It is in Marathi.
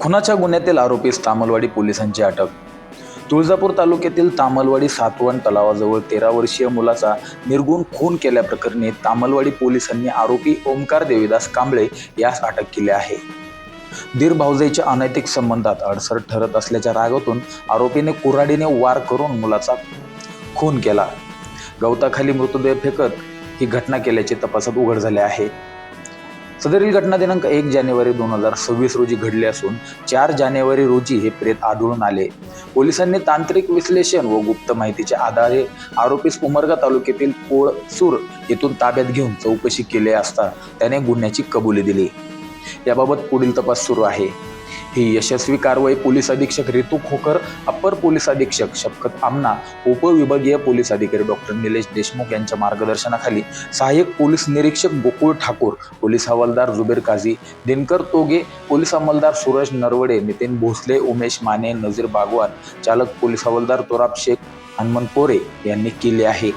खुनाच्या गुन्ह्यातील आरोपीस तामलवाडी पोलिसांची अटक. तुळजापूर तालुक्यातील तामलवाडी सातवण तलावाजवळ तेरा वर्षीय मुलाचा निर्गुण खून केल्याप्रकरणी तामलवाडी पोलिसांनी आरोपी ओमकार देवीदास कांबळे यास अटक केली आहे. दीर भाऊजाईच्या अनैतिक संबंधात अडसर ठरत असल्याच्या रागातून आरोपीने कुऱ्हाडीने वार करून मुलाचा खून केला. गवताखाली मृतदेह फेकत ही घटना केल्याचे तपासात उघड झाले आहे. सदरील घटना दिनांक एक जानेवारी दोन हजार सव्वीस रोजी घडली असून चार जानेवारी रोजी हे प्रेत आढळून आले. पोलिसांनी तांत्रिक विश्लेषण व गुप्त माहितीच्या आधारे आरोपीस उमरगा तालुक्यातील पोळसूर येथून ताब्यात घेऊन चौकशी केली असता त्याने गुन्ह्याची कबुली दिली. याबाबत पुढील तपास सुरू आहे. ही यशस्वी कारवाई पोलीस अधीक्षक रितू खोकर अप्पर पोलीस अधीक्षक शपकत आमना उपविभागीय पोलीस अधिकारी डॉक्टर निलेश देशमुख यांच्या मार्गदर्शनाखाली सहाय्यक पोलीस निरीक्षक गोकुळ ठाकूर पोलीस हवालदार जुबेर काझी दिनकर तोगे पोलीस अंमलदार सूरज नरवडे नितीन भोसले उमेश माने नजीर बागवान चालक पोलीस हवालदार तोराब शेख हनुमंत कोरे यांनी केले आहे.